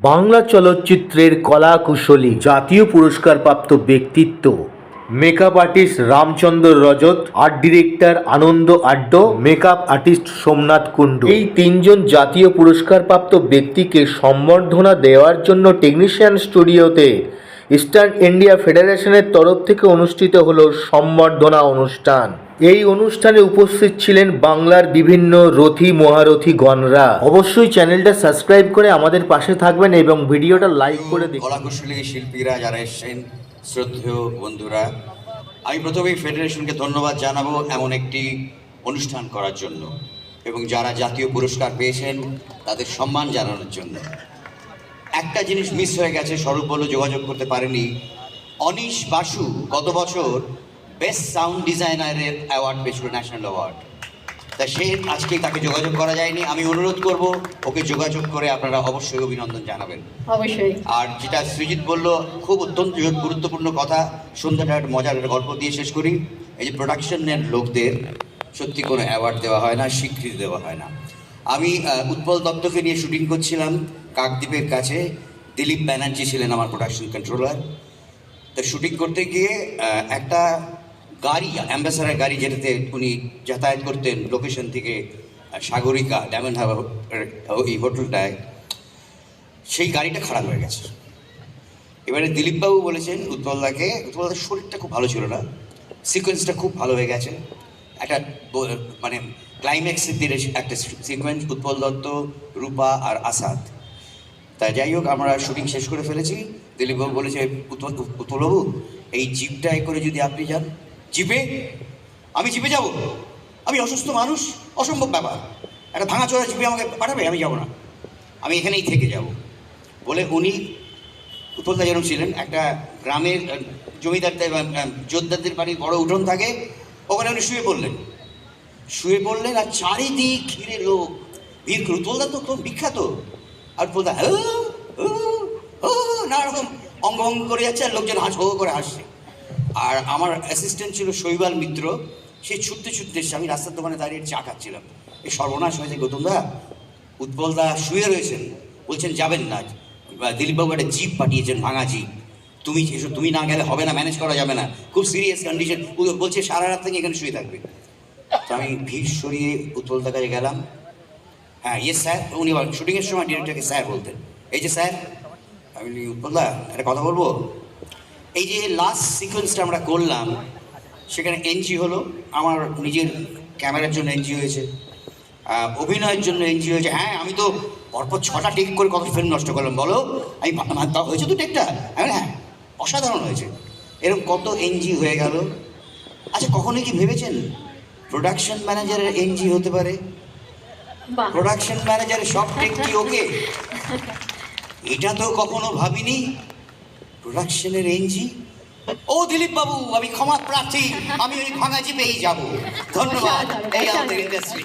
বাংলা চলচ্চিত্রের কলা কুশলী জাতীয় পুরস্কারপ্রাপ্ত ব্যক্তিত্ব makeup artist Ramchandra Rajat art director Ananda আড্ড makeup artist Somnath Kundu. এই তিনজন জাতীয় পুরস্কারপ্রাপ্ত ব্যক্তিকে সম্বর্ধনা দেওয়ার জন্য টেকনিশিয়ান স্টুডিওতে ইস্টার্ন ইন্ডিয়া ফেডারেশনের তরফ থেকে অনুষ্ঠিত হল সম্বর্ধনা অনুষ্ঠান। এই অনুষ্ঠানে উপস্থিত ছিলেন বাংলার বিভিন্ন রথি মহারথী গণরা। অবশ্যই চ্যানেলটা সাবস্ক্রাইব করে আমাদের পাশে থাকবেন এবং ভিডিওটা লাইক করে কলাকুশলী শিল্পীরা যারা এসছেন, শ্রদ্ধেয় বন্ধুরা, আমি প্রথমেই ফেডারেশনকে ধন্যবাদ জানাব এমন একটি অনুষ্ঠান করার জন্য এবং যারা জাতীয় পুরস্কার পেয়েছেন, তাদের সম্মান জানানোর জন্য। একটা জিনিস মিস হয়ে গেছে স্বরূপ বলে যোগাযোগ করতে পারেনি। অনিশ বাসু গত বছর বেস্ট সাউন্ড ডিজাইনারের অ্যাওয়ার্ড পেয়েছিল ন্যাশনাল অ্যাওয়ার্ড তা সে আজকে তাকে যোগাযোগ করা যায়নি। আমি অনুরোধ করব ওকে যোগাযোগ করে আপনারা অবশ্যই অভিনন্দন জানাবেন। অবশ্যই। আর যেটা সৃজিত বলল খুব অত্যন্ত গুরুত্বপূর্ণ কথা সন্ধ্যাটা একটা মজার গল্প দিয়ে শেষ করি। এই যে প্রোডাকশনের লোকদের সত্যি কোনো অ্যাওয়ার্ড দেওয়া হয় না স্বীকৃতি দেওয়া হয় না। আমি উৎপল দত্তকে নিয়ে শুটিং করছিলাম। কাকদ্বীপের কাছে দিলীপ ব্যানার্জি ছিলেন আমার প্রোডাকশন কন্ট্রোলার তো শুটিং করতে গিয়ে একটা গাড়ি অ্যাম্বাসাডার গাড়ি যেটাতে উনি যাতায়াত করতেন লোকেশন থেকে সাগরিকা ডায়মন্ড হারবার ওই হোটেলটায়, সেই গাড়িটা খারাপ হয়ে গেছে। এবারে দিলীপবাবু বলেছেন, উৎপলদাকে, উৎপলদার শরীরটা খুব ভালো ছিল না সিকোয়েন্সটা খুব ভালো হয়ে গেছে। একটা মানে ক্লাইম্যাক্সের দিকে একটা সিকোয়েন্স উৎপল দত্ত, রূপা আর আসাদ। তাই যাই হোক আমরা শুটিং শেষ করে ফেলেছি। দিলীপবাবু বলেছে উৎপলবাবু এই জিপটায় করে যদি আপনি যান। জিপে? আমি জিপে যাব? আমি অসুস্থ মানুষ? অসম্ভব ব্যাপার। একটা ভাঙাচোরা জিপে আমাকে পাঠাবে? আমি যাব না। আমি এখানেই থেকে যাব। বলে উনি উৎপলদা যেরকম ছিলেন একটা গ্রামের জমিদারদের যোদ্ধাদের বাড়ির বড় উঠোন থাকে। ওখানে উনি শুয়ে পড়লেন। শুয়ে পড়লেন আর চারিদিক ঘিরে লোক। ভিড় করে। উৎপলদা তো খুব বিখ্যাত। আর উৎপলদা "হু, হু, হু", নানা রকম অঙ্গ ভঙ্গ করে যাচ্ছে আর লোকজন হাস করে হাসছে। আর আমার অ্যাসিস্ট্যান্ট ছিল শৈবাল মিত্র। সে ছুটতে ছুটতে এসছে। আমি রাস্তার দোকানে দাঁড়িয়ে চা খাচ্ছিলাম। এই সর্বনাশ হয়েছে গৌতমদা উৎপলদা শুয়ে রয়েছেন। বলছেন, যাবেন না। দিলীপবাবু একটা জিপ পাঠিয়েছেন, ভাঙা জিপ। তুমি এসো, তুমি না গেলে হবে না ম্যানেজ করা যাবে না। খুব সিরিয়াস কন্ডিশন বলছে, সারা রাত থেকে এখানে শুয়ে থাকবে। তো আমি ভিড় সরিয়ে উৎপলদার কাছে গেলাম। হ্যাঁ ইয়ে স্যার উনি শুটিংয়ের সময় ডিরেক্টরকে স্যার বলতেন। এই যে স্যার আমি বলি, উৎপলদা একটা কথা বলব? এই যে লাস্ট সিকোয়েন্সটা আমরা করলাম সেখানে এনজি হলো আমার নিজের ক্যামেরার জন্য এনজি হয়েছে অভিনয়ের জন্য এনজি হয়েছে। হ্যাঁ আমি তো পরপর ছটা টেক করে কত ফিল্ম নষ্ট করলাম বলো? আমি হয়েছে তো টেকটা আমি হ্যাঁ অসাধারণ হয়েছে। এরকম কত এনজি হয়ে গেল। আচ্ছা কখনোই কি ভেবেছেন প্রোডাকশন ম্যানেজারের এনজি হতে পারে? প্রোডাকশন ম্যানেজারের সব টেক কি ওকে? এটা তো কখনো ভাবিনি। প্রোডাকশনের এনজি। ও দিলীপ বাবু আমি ক্ষমা প্রার্থী। আমি ওই ভাঙাজি পেয়েই যাব। ধন্যবাদ। এই আমাদের ইন্ডাস্ট্রি